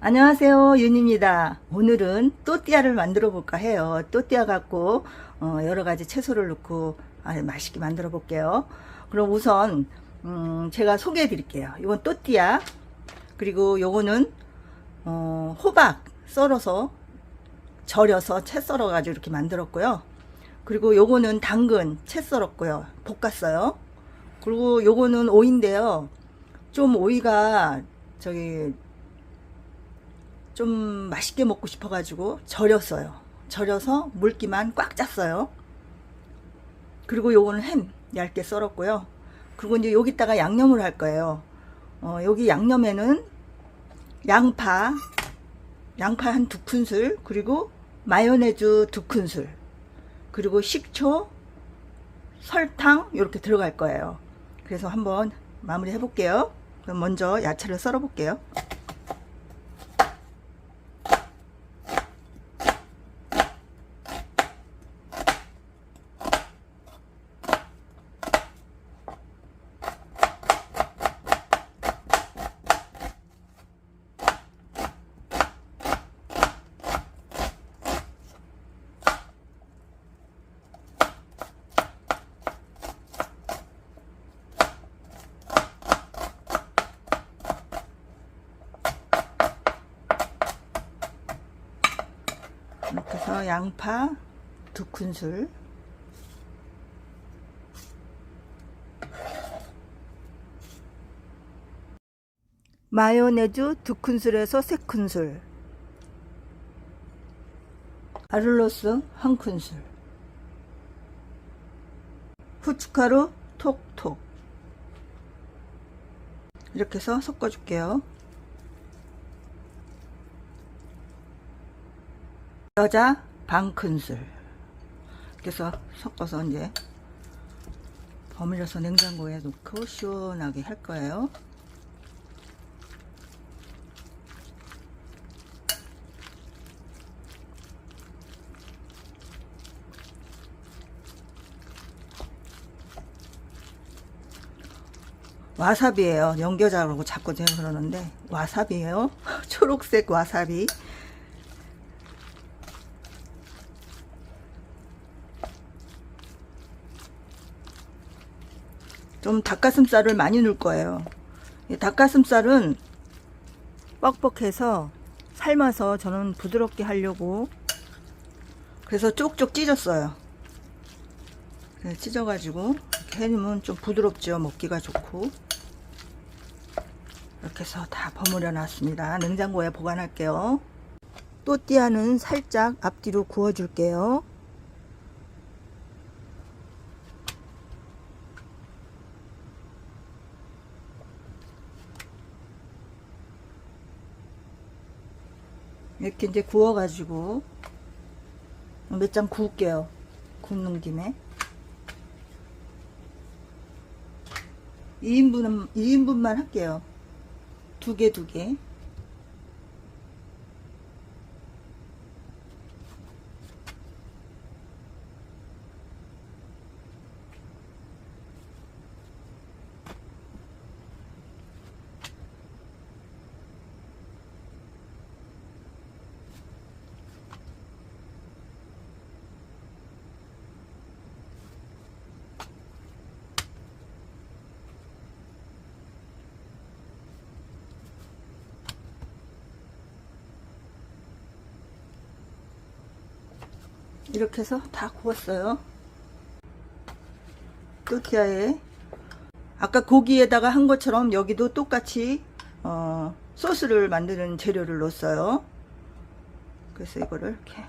안녕하세요 윤입니다. 오늘은 또띠아를 만들어 볼까 해요. 또띠아 갖고 어, 여러 가지 채소를 넣고 아, 맛있게 만들어 볼게요. 그럼 우선 음, 제가 소개해 드릴게요. 이건 또띠아. 그리고 요거는 어, 호박 썰어서 절여서 채 썰어 가지고 이렇게 만들었고요. 그리고 요거는 당근 채 썰었고요. 볶았어요. 그리고 요거는 오이인데요. 좀 오이가 저기 좀 맛있게 먹고 싶어가지고 절였어요. 절여서 물기만 꽉 짰어요. 그리고 요거는 햄 얇게 썰었고요. 그리고 이제 여기다가 양념을 할 거예요. 어, 여기 양념에는 양파, 양파 한 두 큰술, 그리고 마요네즈 두 큰술, 그리고 식초, 설탕 이렇게 들어갈 거예요. 그래서 한번 마무리 해볼게요. 그럼 먼저 야채를 썰어 볼게요. 양파 두 큰술. 마요네즈 두 큰술에서 세 큰술. 아를로스 한 큰술. 후춧가루 톡톡. 이렇게 해서 섞어 줄게요. 여자 반 큰술 그래서 섞어서 이제 버무려서 냉장고에 넣고 시원하게 할 거예요. 와사비예요. 연겨자라고 자꾸 제가 그러는데 와사비예요. 초록색 와사비. 좀 닭가슴살을 많이 넣을 거예요. 이 닭가슴살은 뻑뻑해서 삶아서 저는 부드럽게 하려고 그래서 쪽쪽 찢었어요. 찢어가지고 이렇게 해놓으면 좀 부드럽죠. 먹기가 좋고 이렇게 해서 다 버무려 놨습니다. 냉장고에 보관할게요. 또띠아는 살짝 앞뒤로 구워줄게요. 이렇게 이제 구워가지고 몇 장 구울게요. 굽는 김에 2인분은 2인분만 할게요. 두 개, 두 개. 이렇게 해서 다 구웠어요. 또티아에 아까 고기에다가 한 것처럼 여기도 똑같이 어, 소스를 만드는 재료를 넣었어요. 그래서 이거를 이렇게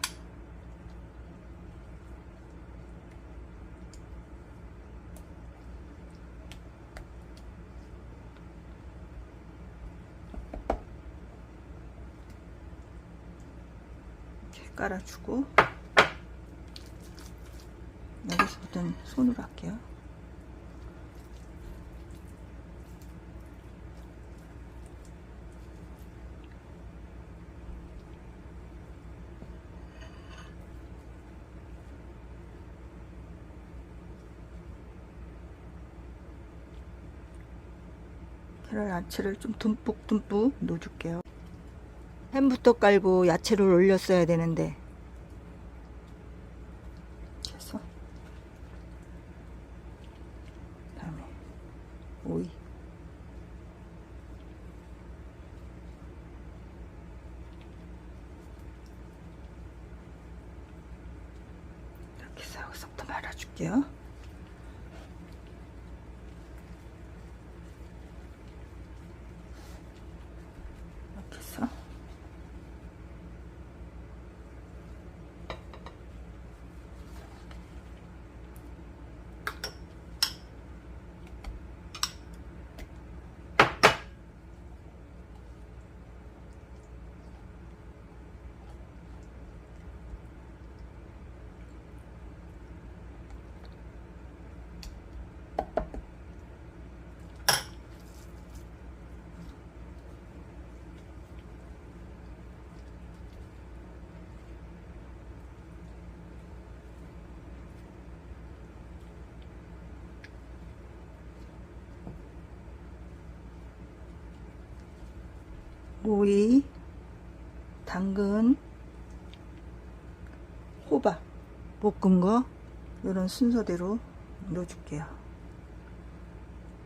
이렇게 깔아주고 여기서부터는 손으로 할게요. 계란 야채를 좀 듬뿍 듬뿍 넣어줄게요. 햄부터 깔고 야채를 올렸어야 되는데 그래서 다음에 오이 이렇게 해서 여기서부터 말아줄게요 이렇게 해서 오이, 당근, 호박, 볶은 거 이런 순서대로 넣어줄게요.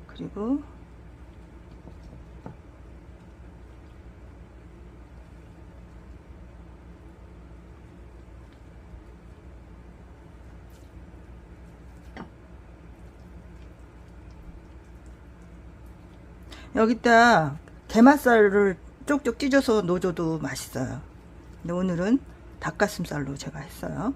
그리고 여기다 게맛살을 쪽쪽 찢어서 넣어줘도 맛있어요. 근데 오늘은 닭가슴살로 제가 했어요.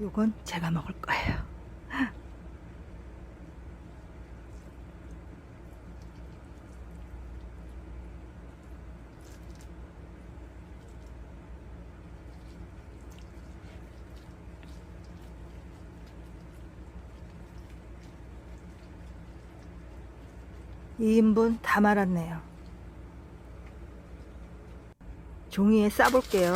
요건 제가 먹을 거예요. 이인분다 말았네요. 종이에 싸볼게요.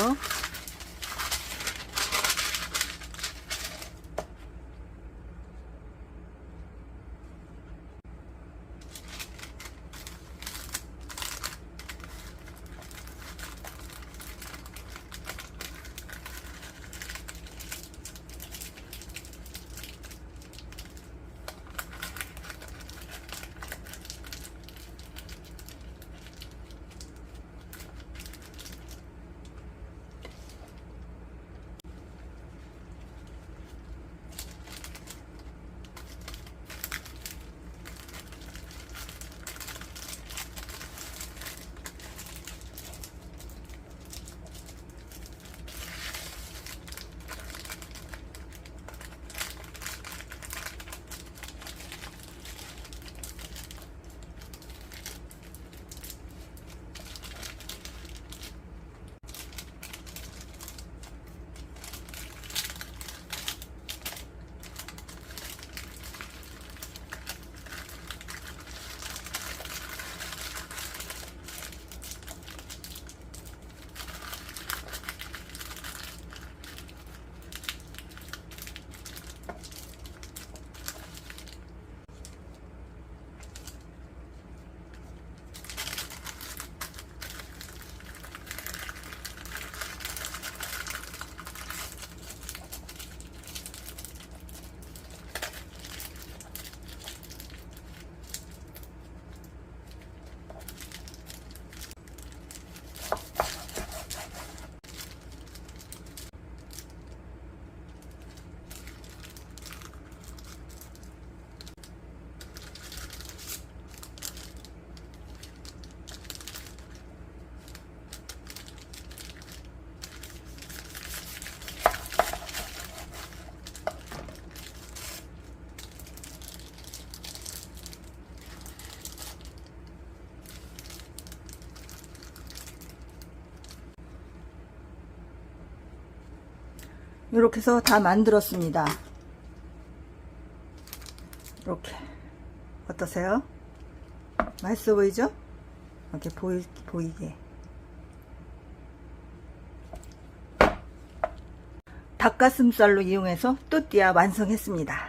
이렇게 해서 다 만들었습니다. 이렇게 어떠세요? 맛있어 보이죠? 이렇게 보이, 보이게 닭가슴살로 이용해서 또띠아 완성했습니다.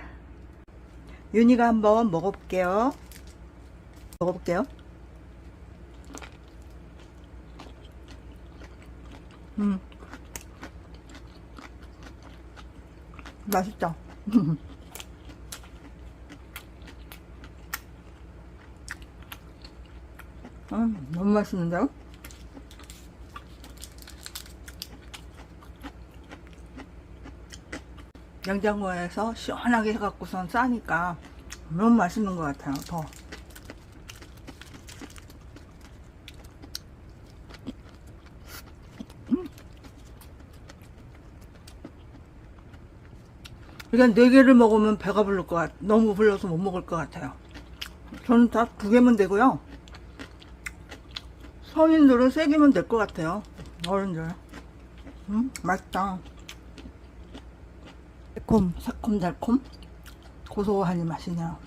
윤희가 한번 먹어볼게요. 먹어볼게요. 음. 맛있다. 음, 너무 맛있는데요? 냉장고에서 시원하게 해갖고선 싸니까 너무 맛있는 것 같아요, 더. 이건 네 개를 먹으면 배가 부를 것 같, 너무 불러서 못 먹을 것 같아요. 저는 다 두 개면 되고요. 성인들은 세 개면 될 것 같아요. 어른들. 음, 맛있다. 새콤, 새콤달콤. 고소하니 맛이냐.